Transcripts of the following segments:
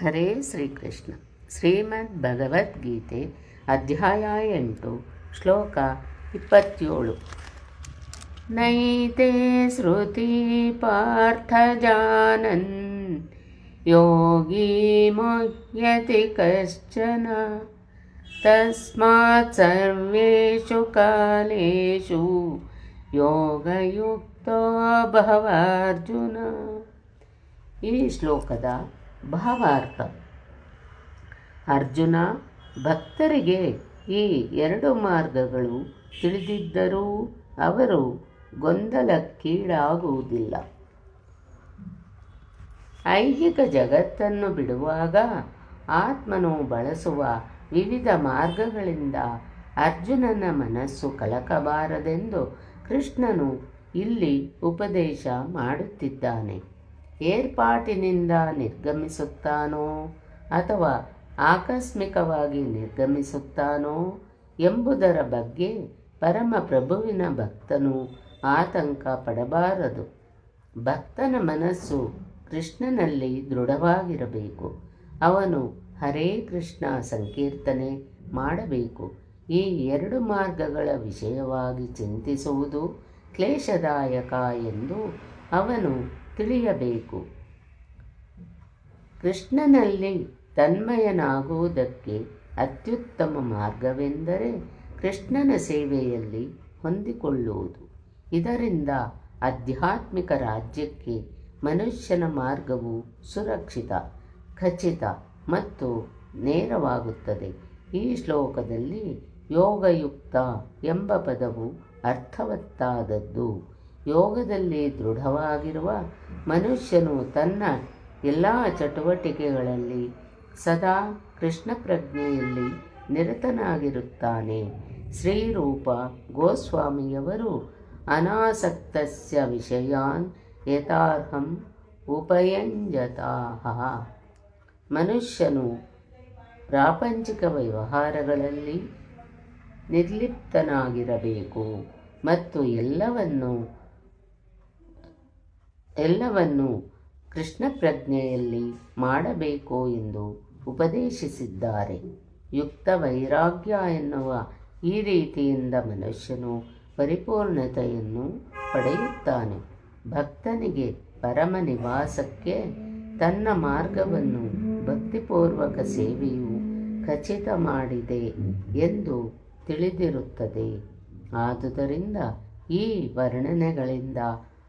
ಹರೇ ಶ್ರೀಕೃಷ್ಣ. ಶ್ರೀಮದ್ ಭಗವದ್ಗೀತೆ ಅಧ್ಯಾಯ ಎಂಟು, ಶ್ಲೋಕ ಇಪ್ಪತ್ತೇಳು. ನೈತೆ ಶ್ರುತಿ ಪಾರ್ಥ ಜಾನನ್, ಯೋಗಿ ಮುಹ್ಯತಿ ಕಶ್ಚನ, ತಸ್ಮಾತ್ ಸರ್ವೇಷು ಕಾಲೇಷು ಯೋಗಯುಕ್ತೋ ಭವಾರ್ಜುನ. ಈ ಶ್ಲೋಕದ ಭಾವಾರ್ಥ. ಅರ್ಜುನ ಭಕ್ತರಿಗೆ ಈ ಎರಡು ಮಾರ್ಗಗಳು ತಿಳಿದಿದ್ದರೂ ಅವರು ಗೊಂದಲಕ್ಕೀಡಾಗುವುದಿಲ್ಲ. ಐಹಿಕ ಜಗತ್ತನ್ನು ಬಿಡುವಾಗ ಆತ್ಮನು ಬಳಸುವ ವಿವಿಧ ಮಾರ್ಗಗಳಿಂದ ಅರ್ಜುನನ ಮನಸ್ಸು ಕಲಕಬಾರದೆಂದು ಕೃಷ್ಣನು ಇಲ್ಲಿ ಉಪದೇಶ ಮಾಡುತ್ತಿದ್ದಾನೆ. ಏರ್ಪಾಟಿನಿಂದ ನಿರ್ಗಮಿಸುತ್ತಾನೋ ಅಥವಾ ಆಕಸ್ಮಿಕವಾಗಿ ನಿರ್ಗಮಿಸುತ್ತಾನೋ ಎಂಬುದರ ಬಗ್ಗೆ ಪರಮಪ್ರಭುವಿನ ಭಕ್ತನು ಆತಂಕ ಪಡಬಾರದು. ಭಕ್ತನ ಮನಸ್ಸು ಕೃಷ್ಣನಲ್ಲಿ ದೃಢವಾಗಿರಬೇಕು. ಅವನು ಹರೇ ಕೃಷ್ಣ ಸಂಕೀರ್ತನೆ ಮಾಡಬೇಕು. ಈ ಎರಡು ಮಾರ್ಗಗಳ ವಿಷಯವಾಗಿ ಚಿಂತಿಸುವುದು ಕ್ಲೇಶದಾಯಕ ಎಂದು ಅವನು ತಿಳಿಯಬೇಕು. ಕೃಷ್ಣನಲ್ಲಿ ತನ್ಮಯನಾಗುವುದಕ್ಕೆ ಅತ್ಯುತ್ತಮ ಮಾರ್ಗವೆಂದರೆ ಕೃಷ್ಣನ ಸೇವೆಯಲ್ಲಿ ಹೊಂದಿಕೊಳ್ಳುವುದು. ಇದರಿಂದ ಆಧ್ಯಾತ್ಮಿಕ ರಾಜ್ಯಕ್ಕೆ ಮನುಷ್ಯನ ಮಾರ್ಗವು ಸುರಕ್ಷಿತ, ಖಚಿತ ಮತ್ತು ನೇರವಾಗುತ್ತದೆ. ಈ ಶ್ಲೋಕದಲ್ಲಿ ಯೋಗಯುಕ್ತ ಎಂಬ ಪದವು ಅರ್ಥವತ್ತಾದದ್ದು. ಯೋಗದಲ್ಲಿ ದೃಢವಾಗಿರುವ ಮನುಷ್ಯನು ತನ್ನ ಎಲ್ಲ ಚಟುವಟಿಕೆಗಳಲ್ಲಿ ಸದಾ ಕೃಷ್ಣ ಪ್ರಜ್ಞೆಯಲ್ಲಿ ನಿರತನಾಗಿರುತ್ತಾನೆ. ಶ್ರೀರೂಪ ಗೋಸ್ವಾಮಿಯವರು ಅನಾಸಕ್ತಸ್ಯ ವಿಷಯಾನ್ ಯಥಾರ್ಹಂ ಉಪಯಂಜತಾಹ. ಮನುಷ್ಯನು ಪ್ರಾಪಂಚಿಕ ವ್ಯವಹಾರಗಳಲ್ಲಿ ನಿರ್ಲಿಪ್ತನಾಗಿರಬೇಕು ಮತ್ತು ಎಲ್ಲವನ್ನು ಎಲ್ಲವನ್ನು ಕೃಷ್ಣ ಪ್ರಜ್ಞೆಯಲ್ಲಿ ಮಾಡಬೇಕು ಎಂದು ಉಪದೇಶಿಸಿದ್ದಾರೆ. ಯುಕ್ತ ವೈರಾಗ್ಯ ಎನ್ನುವ ಈ ರೀತಿಯಿಂದ ಮನುಷ್ಯನು ಪರಿಪೂರ್ಣತೆಯನ್ನು ಪಡೆಯುತ್ತಾನೆ. ಭಕ್ತನಿಗೆ ಪರಮ ನಿವಾಸಕ್ಕೆ ತನ್ನ ಮಾರ್ಗವನ್ನು ಭಕ್ತಿಪೂರ್ವಕ ಸೇವೆಯು ಖಚಿತ ಮಾಡಿದೆ ಎಂದು ತಿಳಿದಿರುತ್ತದೆ. ಆದುದರಿಂದ ಈ ವರ್ಣನೆಗಳಿಂದ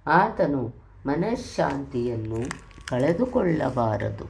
ಆತನು ಮನಃಶಾಂತಿಯನ್ನು ಕಳೆದುಕೊಳ್ಳಬಾರದು.